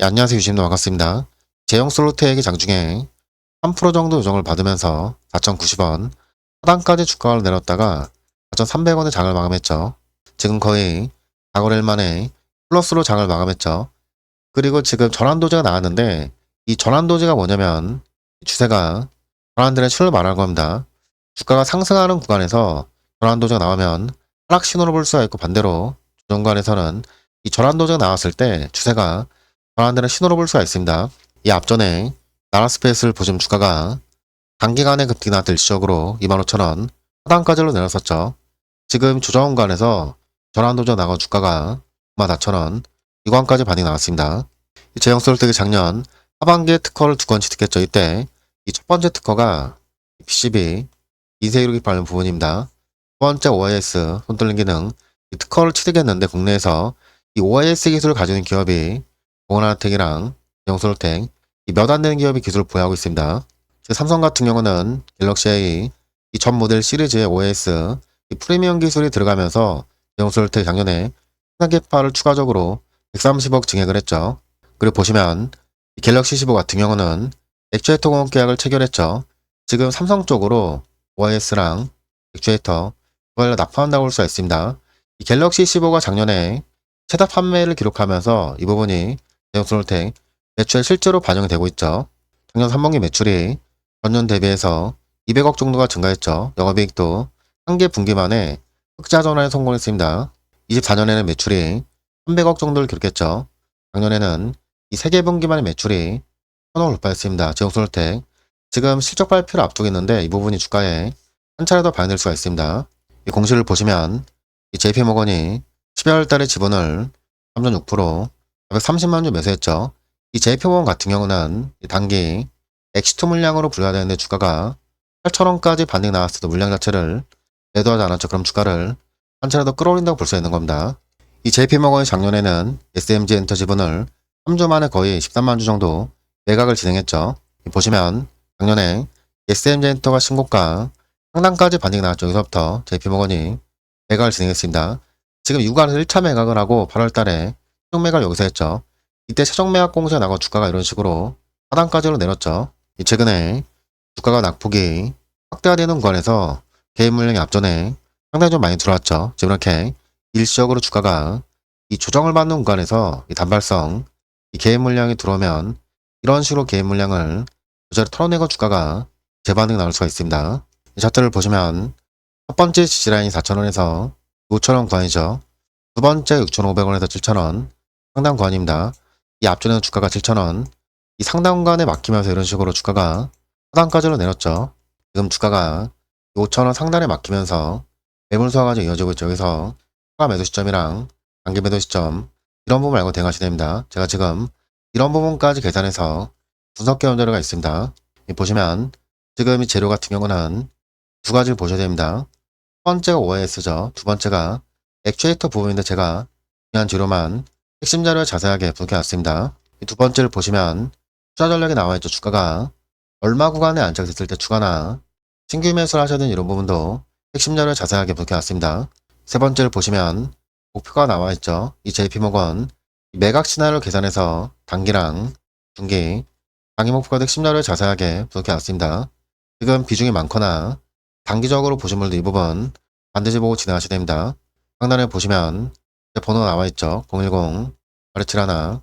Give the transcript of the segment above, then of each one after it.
예, 안녕하세요. 유심도 반갑습니다. 제형 솔로테액의 장중에 3% 정도 요정을 받으면서 4,090원, 하단까지 주가를 내렸다가 4,300원의 장을 마감했죠. 지금 거의 4거래일 만에 플러스로 장을 마감했죠. 그리고 지금 전환도제가 나왔는데 이 전환도제가 뭐냐면 주세가 전환들의 신호를 말하는 겁니다. 주가가 상승하는 구간에서 전환도제가 나오면 하락 신호를 볼 수가 있고 반대로 조정관에서는 이 전환도제가 나왔을 때 주세가 전환되는 신호를 볼 수가 있습니다. 이 앞전에 나라스페이스를 보시면 주가가 단기간에 급등이나 일시적으로 25,000원 하단까지로 내렸었죠. 지금 조정관에서 전환도저 나간 주가가 94,000원 이관까지 반응이 나왔습니다. 이 제형 솔텍이 작년 하반기에 특허를 두 건씩 특했죠. 이때 이 첫 번째 특허가 PCB 이세이로 기반하는 부분입니다. 두 번째 OIS 손떨림 기능 이 특허를 취득했는데 국내에서 이 OIS 기술을 가지고 있는 기업이 공원하텍이랑 영솔텍 몇안 되는 기업이 기술을 보유하고 있습니다. 즉 삼성 같은 경우는 갤럭시 A 이 전 모델 시리즈의 OS 이 프리미엄 기술이 들어가면서 영솔텍 작년에 상계파를 추가적으로 130억 증액을 했죠. 그리고 보시면 이 갤럭시 15 같은 경우는 액추에이터 공업 계약을 체결했죠. 지금 삼성 쪽으로 OIS랑 액추에이터 그걸 납품한다고 볼 수가 있습니다. 이 갤럭시 15가 작년에 최다 판매를 기록하면서 이 부분이 대형솔텍 매출에 실제로 반영이 되고 있죠. 작년 3분기 매출이 전년 대비해서 200억 정도가 증가했죠. 영업이익도 한 개 분기 만에 흑자 전환에 성공했습니다. 24년에는 매출이 300억 정도를 기록했죠. 작년에는 이 세 개 분기 만에 매출이 1000억을 돌파했습니다. 제형솔텍 지금 실적 발표를 앞두고 있는데 이 부분이 주가에 한 차례 더 반영될 수가 있습니다. 이 공시를 보시면 이 JP모건이 12월 달에 지분을 3.6% 430만 주 매수했죠. 이 JP모건 같은 경우는 이 단기 엑시트 물량으로 분류가 되는데 주가가 8천원까지 반등이 나왔어도 물량 자체를 매도하지 않았죠. 그럼 주가를 한 차례 더 끌어올린다고 볼 수 있는 겁니다. 이 JP모건이 작년에는 SMG 엔터 지분을 3주 만에 거의 13만 주 정도 매각을 진행했죠. 보시면 작년에 SMG 엔터가 신고가 상단까지 반등이 나왔죠. 여기서부터 JP모건이 매각을 진행했습니다. 지금 6월에서 1차 매각을 하고 8월 달에 최종 매각을 여기서 했죠. 이때 최종 매각 공시가 나고 주가가 이런 식으로 하단까지로 내렸죠. 이 최근에 주가가 낙폭이 확대가 되는 구간에서 개인 물량이 앞전에 상당히 좀 많이 들어왔죠. 지금 이렇게 일시적으로 주가가 이 조정을 받는 구간에서 이 단발성 이 개인 물량이 들어오면 이런 식으로 개인 물량을 조절을 털어내고 주가가 재반응이 나올 수가 있습니다. 이 차트를 보시면 첫 번째 지지라인이 4,000원에서 5,000원 구간이죠. 두 번째 6,500원에서 7,000원 상당 구간입니다. 이 앞전에는 주가가 7,000원 이 구간에 막히면서 이런 식으로 주가가 하단까지로 내렸죠. 지금 주가가 5,000원 상단에 막히면서 매물 소화가 이어지고 있죠. 여기서 추가 매도 시점이랑 단기 매도 시점 이런 부분 알고 대응하셔야 됩니다. 제가 지금 이런 부분까지 계산해서 분석해 온 자료가 있습니다. 이 보시면 지금 이 재료 같은 경우는 두 가지를 보셔야 됩니다. 첫 번째가 OIS죠. 두 번째가 액추에이터 부분인데 제가 중요한 재료만 핵심 자료에 자세하게 분석해 놨습니다. 이두 번째를 보시면 투자 전략이 나와 있죠. 주가가 얼마 구간에 안착됐을 때 추가나 신규 매수를 하셔야 되는 이런 부분도 핵심 자료에 자세하게 분석해 놨습니다. 세 번째를 보시면 목표가 나와 있죠. 이 JP모건 매각 시나리오를 계산해서 단기랑 중기 장기 목표가 핵심 자료에 자세하게 분석해 놨습니다. 지금 비중이 많거나 단기적으로 분들 이 부분 반드시 보고 진행하셔야 됩니다. 상단에 보시면 제 번호가 나와 있죠. 010 871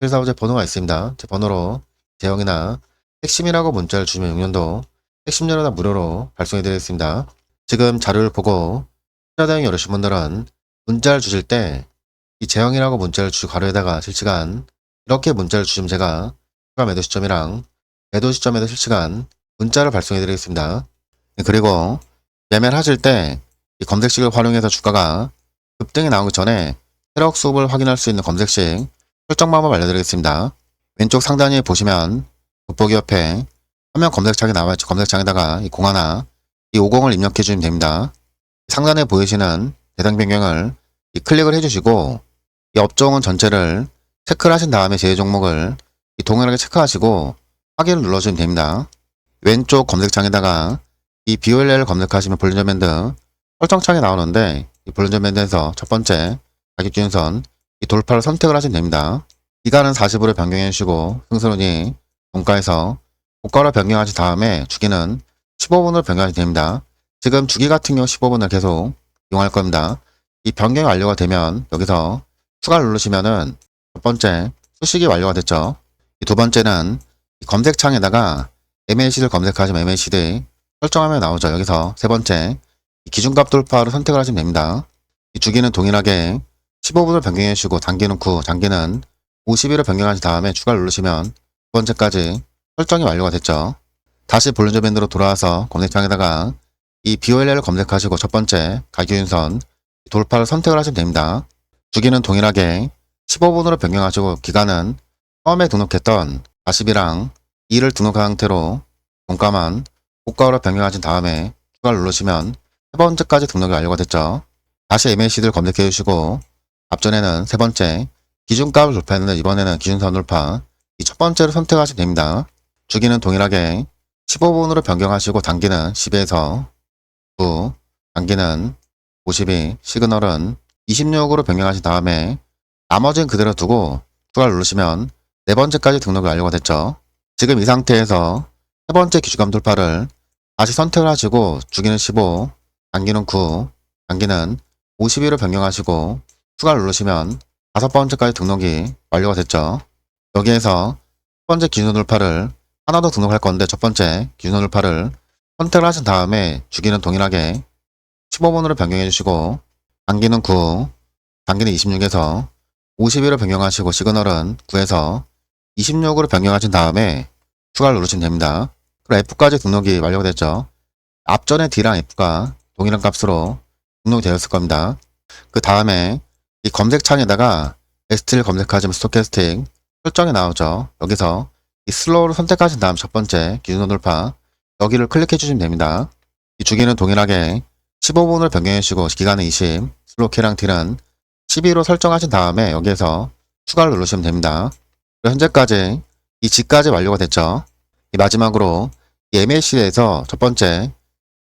145제 번호가 있습니다. 제 번호로 대형이나 핵심이라고 문자를 주시면 6년도 핵심 자료나 무료로 발송해 드리겠습니다. 지금 자료를 보고 투자 대응이 어려우신 분들은 문자를 주실 때 이 제형이라고 문자를 주시고 가로에다가 실시간 이렇게 문자를 주시면 제가 추가 매도 시점이랑 매도 시점에도 실시간 문자를 발송해 드리겠습니다. 네, 그리고 매매를 하실 때 이 검색식을 활용해서 주가가 급등이 나오기 전에 세력 수급을 확인할 수 있는 검색식 설정 방법 알려드리겠습니다. 왼쪽 상단에 보시면 돋보기 옆에 화면 검색창이 나와있죠. 검색창에다가 이 01, 이 50을 입력해 주시면 됩니다. 상단에 보이시는 대상 변경을 이 클릭을 해주시고 이 업종은 전체를 체크를 하신 다음에 제휴 종목을 이 동일하게 체크하시고 확인을 눌러주시면 됩니다. 왼쪽 검색창에다가 이 BOLL을 검색하시면 볼륨 밴드 설정창이 나오는데 이 볼륨 밴드에서 첫 번째 가격 중선 이 돌파를 선택을 하시면 됩니다. 기간은 40으로 변경해 주시고 승선원이 종가에서 고가로 변경하신 다음에 주기는 15분으로 변경하시면 됩니다. 지금 주기 같은 경우 15분을 계속 이용할 겁니다. 이 변경이 완료가 되면 여기서 추가를 누르시면은 첫 번째 수식이 완료가 됐죠. 이두 번째는 이 검색창에다가 MAC를 검색하시면 MACD 설정하면 나오죠. 여기서 세 번째 이 기준값 돌파를 선택을 하시면 됩니다. 이 주기는 동일하게 15분을 변경해 주시고 단기는 9, 장기는 50일을 변경하신 다음에 추가를 누르시면 두 번째까지 설정이 완료가 됐죠. 다시 볼륨 밴드로 돌아와서 검색창에다가 이 BOLL을 검색하시고 첫 번째 가격윤선 돌파를 선택을 하시면 됩니다. 주기는 동일하게 15분으로 변경하시고 기간은 처음에 등록했던 40이랑 2를 등록한 상태로 종가만 고가로 변경하신 다음에 추가를 누르시면 세 번째까지 등록이 완료가 됐죠. 다시 MACD를 검색해 주시고 앞전에는 세 번째 기준값을 돌파했는데 이번에는 기준선 돌파 이 첫 번째를 선택하시면 됩니다. 주기는 동일하게 15분으로 변경하시고 단기는 10에서 9, 단기는 52, 시그널은 26으로 변경하신 다음에 나머지는 그대로 두고 추가를 누르시면 네 번째까지 등록이 완료가 됐죠. 지금 이 상태에서 세 번째 기준감 돌파를 다시 선택을 하시고 주기는 15, 단기는 9, 단기는 52로 변경하시고 추가를 누르시면 다섯 번째까지 등록이 완료가 됐죠. 여기에서 첫 번째 기준 돌파를 하나 더 등록할 건데 첫 번째 기준 돌파를 선택을 하신 다음에 주기는 동일하게 15분으로 변경해 주시고 단기는 9, 단기는 26에서 51로 변경하시고 시그널은 9에서 26으로 변경하신 다음에 추가를 누르시면 됩니다. 그리고 F까지 등록이 완료가 됐죠. 앞전에 D랑 F가 동일한 값으로 등록이 되었을 겁니다. 그 다음에 이 검색창에다가 ST를 검색하시면 스토캐스팅 설정이 나오죠. 여기서 이 슬로우를 선택하신 다음 첫 번째 기준 돌파 여기를 클릭해 주시면 됩니다. 이 주기는 동일하게 15분을 변경해 주시고 기간은 20, 슬로우 K랑 T는 12로 설정하신 다음에 여기에서 추가를 누르시면 됩니다. 현재까지 이 G까지 완료가 됐죠. 이 마지막으로 이 MAC에서 첫 번째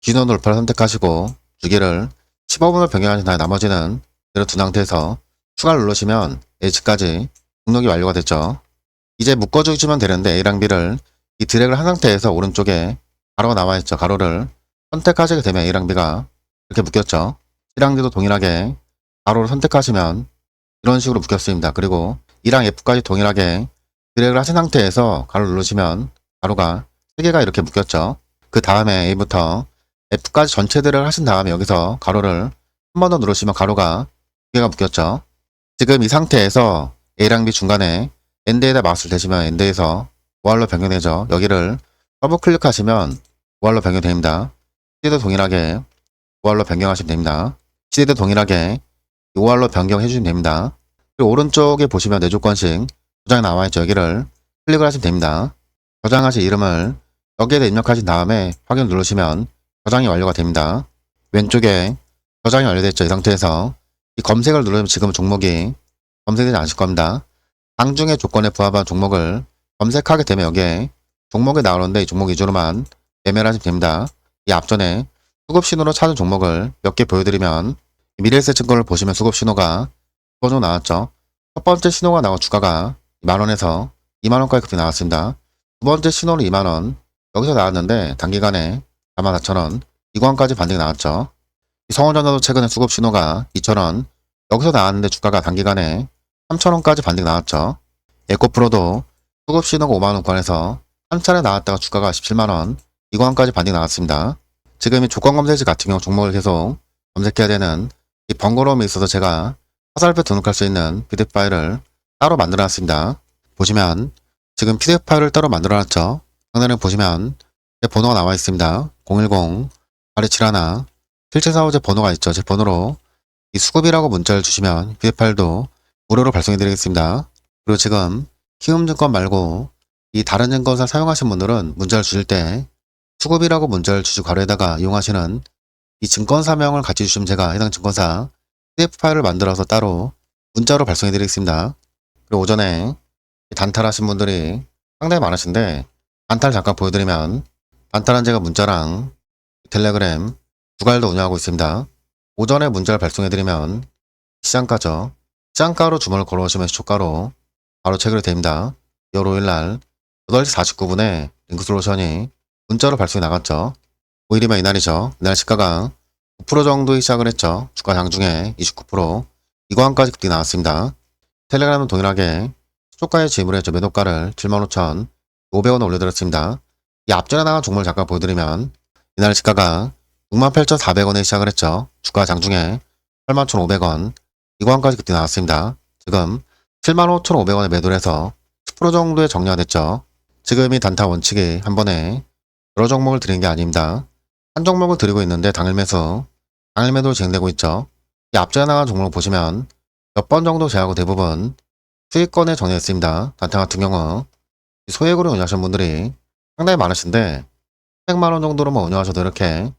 기준 돌파를 선택하시고 주기를 15분을 변경하신 다음에 나머지는 그대로 둔 상태에서 추가를 누르시면 H까지 등록이 완료가 됐죠. 이제 묶어주시면 되는데 A랑 B를 이 드래그를 한 상태에서 오른쪽에 가로가 나와 있죠. 가로를 선택하시게 되면 A랑 B가 이렇게 묶였죠. C랑 D도 동일하게 가로를 선택하시면 이런 식으로 묶였습니다. 그리고 E랑 F까지 동일하게 드래그를 하신 상태에서 가로를 누르시면 가로가 3개가 이렇게 묶였죠. 그 다음에 A부터 F까지 전체 드래그를 하신 다음에 여기서 가로를 한 번 더 누르시면 가로가 2개가 묶였죠. 지금 이 상태에서 A랑 B 중간에 엔드에다 마우스를 대시면 엔드에서 오알로 변경되죠. 여기를 더블 클릭하시면 오알로 변경됩니다. 시대도 동일하게 오알로 변경하시면 됩니다. 시대도 동일하게 오알로 변경해 주시면 됩니다. 그리고 오른쪽에 보시면 내조건식 저장이 나와 있죠. 여기를 클릭을 하시면 됩니다. 저장하신 이름을 여기에다 입력하신 다음에 확인 누르시면 저장이 완료가 됩니다. 왼쪽에 저장이 완료됐죠. 이 상태에서 이 검색을 누르면 지금 종목이 검색되지 않으실 겁니다. 방중의 조건에 부합한 종목을 검색하게 되면 여기에 종목이 나오는데 이 종목 위주로만 매매를 하시면 됩니다. 이 앞전에 수급 신호로 찾은 종목을 몇 개 보여드리면 미래세 증권을 보시면 수급 신호가 두 번으로 나왔죠. 첫 번째 신호가 나온 주가가 만원에서 2만원까지 급이 나왔습니다. 두 번째 신호는 2만원 여기서 나왔는데 단기간에 44,000원 2관까지 반등이 나왔죠. 이 성원전자도 최근에 수급 신호가 2,000원 여기서 나왔는데 주가가 단기간에 3,000원까지 반등 나왔죠. 에코프로도 수급 신호가 5만원권에서 한 차례 나왔다가 주가가 17만원 2관까지 반등 나왔습니다. 지금 이 조건 검색지 같은 경우 종목을 계속 검색해야 되는 이 번거로움이 있어서 제가 화살표 등록할 수 있는 PDF 파일을 따로 만들어 놨습니다. 보시면 지금 PDF 파일을 따로 만들어 놨죠. 상단에 보시면 제 번호가 나와 있습니다. 010-8271 실제사호 제 번호가 있죠. 제 번호로 이 수급이라고 문자를 주시면 파일도 무료로 발송해 드리겠습니다. 그리고 지금 키움증권 말고 이 다른 증권사 사용하신 분들은 문자를 주실 때 수급이라고 문자를 주시고 가로에다가 이용하시는 이 증권사명을 같이 주시면 제가 해당 증권사 PDF 파일을 만들어서 따로 문자로 발송해 드리겠습니다. 그리고 오전에 단탈하신 분들이 상당히 많으신데 단탈 잠깐 보여드리면 단탈한 제가 문자랑 텔레그램 두 갈도 운영하고 있습니다. 오전에 문자를 발송해 드리면 시장가죠. 시장가로 주문을 걸어오시면 시초가로 바로 체결이 됩니다. 2월 5일날 8시 49분에 링크솔루션이 문자로 발송이 나갔죠. 5일이면 이날이죠. 이날 시가가 9% 정도의 시작을 했죠. 주가 장중에 29% 이거한까지 급등이 나왔습니다. 텔레그램은 동일하게 수초가에 지불했죠. 매도가를 75,500원 올려드렸습니다. 이 앞전에 나간 종목을 잠깐 보여드리면 이날 시가가 68,400원에 시작을 했죠. 주가 장중에 81,500원 이거한까지 급등이 나왔습니다. 지금 75,500원에 매도를 해서 10% 정도의 정리가 됐죠. 지금 이 단타 원칙이 한 번에 여러 종목을 드리는 게 아닙니다. 한 종목을 드리고 있는데 당일 매수, 당일 매도 진행되고 있죠. 이 앞전에 나간 종목을 보시면 몇 번 정도 제하고 대부분 수익권에 정리했습니다. 단타 같은 경우 이 소액으로 운영하시는 분들이 상당히 많으신데 100만 원 정도로만 운영하셔도 이렇게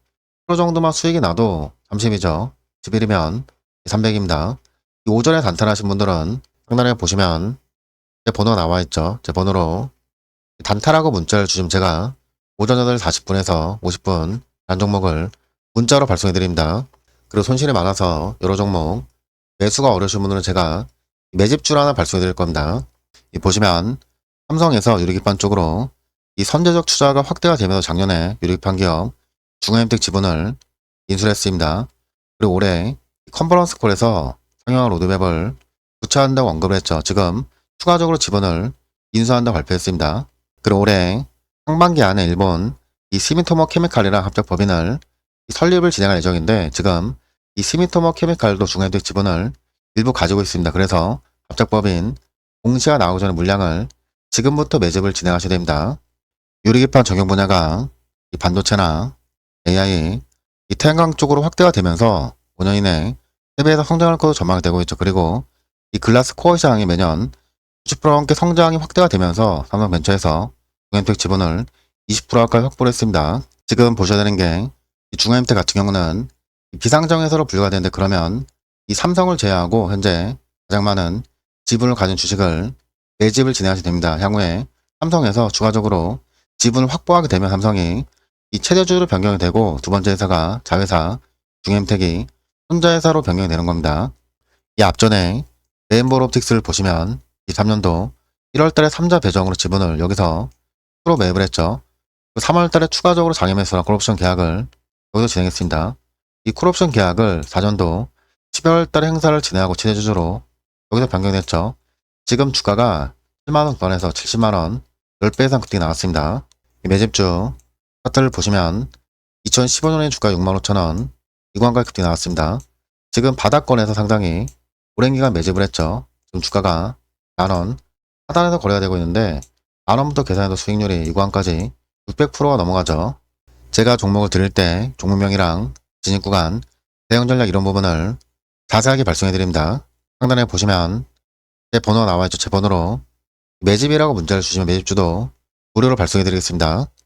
프로 정도만 수익이 나도 30이죠. 11이면 300입니다. 이 오전에 단타를 하신 분들은 상단에 보시면 제 번호가 나와 있죠. 제 번호로 단타라고 문자를 주시면 제가 오전 8시 40분에서 50분 단 종목을 문자로 발송해 드립니다. 그리고 손실이 많아서 여러 종목 매수가 어려우신 분들은 제가 매집줄 하나 발송해 드릴 겁니다. 이 보시면 삼성에서 유리기판 쪽으로 이 선제적 투자가 확대가 되면서 작년에 유리기판 기업 중화임택 지분을 인수했습니다. 그리고 올해 컨퍼런스 콜에서 상용화 로드맵을 구차한다고 언급을 했죠. 지금 추가적으로 지분을 인수한다고 발표했습니다. 그리고 올해 상반기 안에 일본 이 시미토모 케미칼이랑 합작 법인을 이 설립을 진행할 예정인데 지금 이 시미토모 케미칼도 중화임택 지분을 일부 가지고 있습니다. 그래서 합작 법인 공시가 나오기 전에 물량을 지금부터 매집을 진행하셔야 됩니다. 유리기판 적용 분야가 이 반도체나 AI, 이 태양광 쪽으로 확대가 되면서 5년 이내 3배에서 성장할 것으로 전망이 되고 있죠. 그리고 이 글라스 코어 시장이 매년 90% 넘게 성장이 확대가 되면서 삼성벤처에서 중화임택 지분을 20% 가까이 확보를 했습니다. 지금 보셔야 되는 게 이 중화임택 같은 경우는 이 비상정에서로 분류가 되는데 그러면 이 삼성을 제외하고 현재 가장 많은 지분을 가진 주식을 매집을 진행하시게 됩니다. 향후에 삼성에서 추가적으로 지분을 확보하게 되면 삼성이 이 최대주로 변경이 되고 두 번째 회사가 자회사 중엠텍이 혼자회사로 변경이 되는 겁니다. 이 앞전에 레인보로옵틱스를 보시면 23년도 1월달에 3자 배정으로 지분을 여기서 프로 매입을 했죠. 3월달에 추가적으로 장애 매수랑 콜옵션 계약을 여기서 진행했습니다. 이 콜옵션 계약을 4년도 12월달에 행사를 진행하고 최대주주로 여기서 변경됐죠. 지금 주가가 7만원 권에서 70만원 10배 이상 급등이 나왔습니다. 이 매집주 차트를 보시면 2015년에 주가 65,000원 이관가에 급등이 나왔습니다. 지금 바닥권에서 상당히 오랜 기간 매집을 했죠. 지금 주가가 만원 하단에서 거래가 되고 있는데 만원부터 계산해도 수익률이 이관까지 600%가 넘어가죠. 제가 종목을 드릴 때 종목명이랑 진입구간, 대응 전략 이런 부분을 자세하게 발송해 드립니다. 상단에 보시면 제 번호가 나와 있죠. 제 번호로 매집이라고 문자를 주시면 매집주도 무료로 발송해 드리겠습니다.